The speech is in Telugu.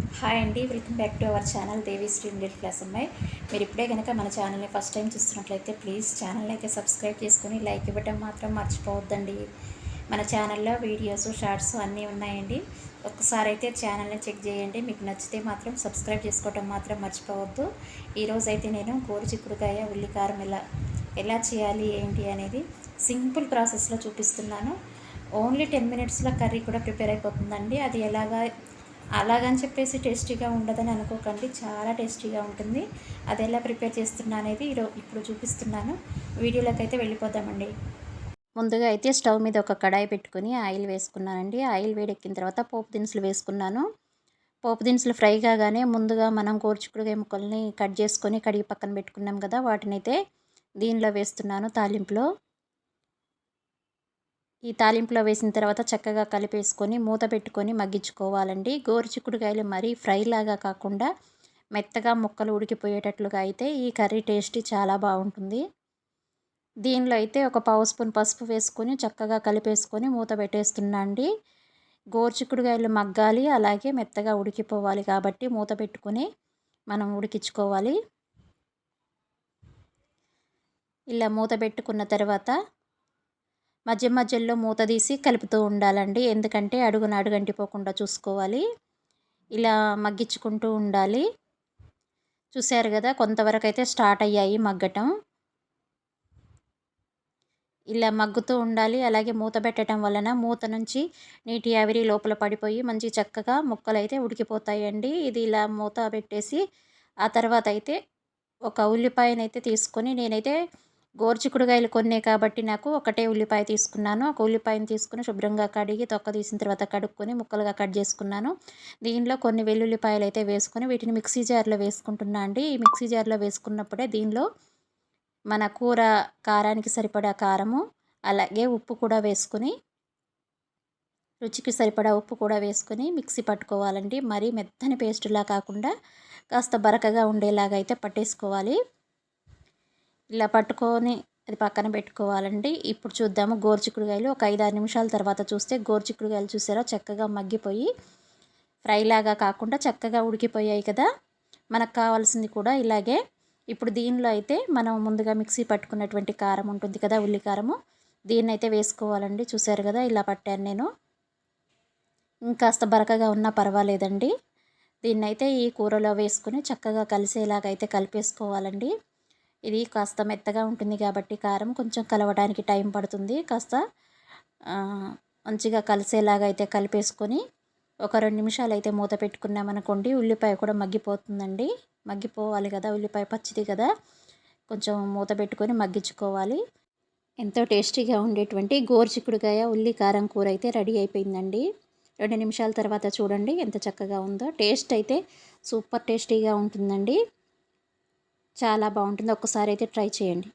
హాయ్ అండి welcome back to our channel Devi Sri middle class అమ్మాయి. మీరు ఇప్పుడే కనుక మన ఛానల్ని ఫస్ట్ టైం చూస్తున్నట్లయితే ప్లీజ్ ఛానల్ని అయితే సబ్స్క్రైబ్ చేసుకొని లైక్ ఇవ్వడం మాత్రం మర్చిపోవద్దండి. మన ఛానల్లో వీడియోస్ షార్ట్స్ అన్నీ ఉన్నాయండి. ఒక్కసారి అయితే ఛానల్ని చెక్ చేయండి. మీకు నచ్చితే మాత్రం సబ్స్క్రైబ్ చేసుకోవడం మాత్రం మర్చిపోవద్దు. ఈరోజు అయితే నేను గోరు చిక్కుడుకాయ ఉల్లికారం ఎలా ఎలా చేయాలి ఏంటి అనేది సింపుల్ ప్రాసెస్లో చూపిస్తున్నాను. ఓన్లీ టెన్ మినిట్స్లో కర్రీ కూడా ప్రిపేర్ అయిపోతుందండి. అది ఎలాగా అలాగని చెప్పేసి టేస్టీగా ఉండదని అనుకోకండి. చాలా టేస్టీగా ఉంటుంది. అది ఎలా ప్రిపేర్ చేస్తున్నా అనేది ఇప్పుడు చూపిస్తున్నాను. వీడియోలోకి అయితే వెళ్ళిపోదామండి. ముందుగా అయితే స్టవ్ మీద ఒక కడాయి పెట్టుకుని ఆయిల్ వేసుకున్నానండి. ఆయిల్ వేడెక్కిన తర్వాత పోపు దినుసులు వేసుకున్నాను. పోపు దినుసులు ఫ్రై కాగానే ముందుగా మనం కోర్చుకుడుగా ముక్కల్ని కట్ చేసుకొని కడిగి పక్కన పెట్టుకున్నాం కదా వాటిని అయితే దీనిలో వేస్తున్నాను తాలింపులో. ఈ తాలింపులో వేసిన తర్వాత చక్కగా కలిపేసుకొని మూత పెట్టుకొని మగ్గించుకోవాలండి. గోరు చిక్కుడుకాయలు మరీ ఫ్రై లాగా కాకుండా మెత్తగా ముక్కలు ఉడికిపోయేటట్లుగా అయితే ఈ కర్రీ టేస్ట్ చాలా బాగుంటుంది. దీనిలో అయితే ఒక పావు స్పూన్ పసుపు వేసుకొని చక్కగా కలిపేసుకొని మూత పెట్టేస్తున్నా అండి. గోరుచిక్కుడుకాయలు మగ్గాలి అలాగే మెత్తగా ఉడికిపోవాలి కాబట్టి మూత పెట్టుకొని మనం ఉడికించుకోవాలి. ఇలా మూత పెట్టుకున్న తర్వాత మధ్య మధ్యలో మూత తీసి కలుపుతూ ఉండాలండి. ఎందుకంటే అడుగున అడుగంటిపోకుండా చూసుకోవాలి. ఇలా మగ్గించుకుంటూ ఉండాలి. చూశారు కదా కొంతవరకు అయితే స్టార్ట్ అయ్యాయి మగ్గటం. ఇలా మగ్గుతూ ఉండాలి. అలాగే మూత పెట్టడం వలన మూత నుంచి నీటి ఆవిరి లోపల పడిపోయి మంచి చక్కగా ముక్కలు అయితే ఉడికిపోతాయండి. ఇది ఇలా మూత పెట్టేసి ఆ తర్వాత అయితే ఒక ఉల్లిపాయనైతే తీసుకొని నేనైతే గోర్చికుడుగాయలు కొన్నే కాబట్టి నాకు ఒకటే ఉల్లిపాయ తీసుకున్నాను. ఒక ఉల్లిపాయను తీసుకుని శుభ్రంగా కడిగి తొక్క తీసిన తర్వాత కడుక్కొని ముక్కలుగా కట్ చేసుకున్నాను. దీనిలో కొన్ని వెల్లుల్లిపాయలు అయితే వేసుకొని వీటిని మిక్సీ జార్లో వేసుకుంటున్నా అండి. ఈ మిక్సీ జార్లో వేసుకున్నప్పుడే దీనిలో మన కూర కారానికి సరిపడా కారము అలాగే ఉప్పు కూడా వేసుకొని రుచికి సరిపడా ఉప్పు కూడా వేసుకుని మిక్సీ పట్టుకోవాలండి. మరీ మెత్తని పేస్టులా కాకుండా కాస్త బరకగా ఉండేలాగా అయితే పట్టేసుకోవాలి. ఇలా పట్టుకొని అది పక్కన పెట్టుకోవాలండి. ఇప్పుడు చూద్దాము గోరుచిక్కుడుగాయలు ఒక ఐదు ఆరు నిమిషాల తర్వాత చూస్తే గోరుచిక్కుడుగాయలు చూసారా? చక్కగా మగ్గిపోయి ఫ్రైలాగా కాకుండా చక్కగా ఉడికిపోయాయి కదా? మనకు కావాల్సింది కూడా ఇలాగే. ఇప్పుడు దీనిలో అయితే మనం ముందుగా మిక్సీ పట్టుకున్నటువంటి కారం ఉంటుంది కదా ఉల్లికారము. దీన్ని అయితే వేసుకోవాలండి. చూసారు కదా ఇలా పట్టాను నేను. ఇంకాస్త బరకగా ఉన్నా పర్వాలేదండి. దీన్నైతే ఈ కూరలో వేసుకుని చక్కగా కలిసేలాగైతే కలిపేసుకోవాలండి. ఇది కాస్త మెత్తగా ఉంటుంది కాబట్టి కారం కొంచెం కలవడానికి టైం పడుతుంది. కాస్త మంచిగా కలిసేలాగా అయితే కలిపేసుకొని ఒక రెండు నిమిషాలు అయితే మూత పెట్టుకున్నామనుకోండి ఉల్లిపాయ కూడా మగ్గిపోతుందండి. మగ్గిపోవాలి కదా ఉల్లిపాయ పచ్చిది కదా. కొంచెం మూత పెట్టుకొని మగ్గించుకోవాలి. ఎంతో టేస్టీగా ఉండేటువంటి గోరుచిక్కుడుకాయ ఉల్లి కారం కూర అయితే రెడీ అయిపోయిందండి. రెండు నిమిషాల తర్వాత చూడండి ఎంత చక్కగా ఉందో. టేస్ట్ అయితే సూపర్ టేస్టీగా ఉంటుందండి. చాలా బాగుంటుంది. ఒక్కసారి అయితే ట్రై చేయండి.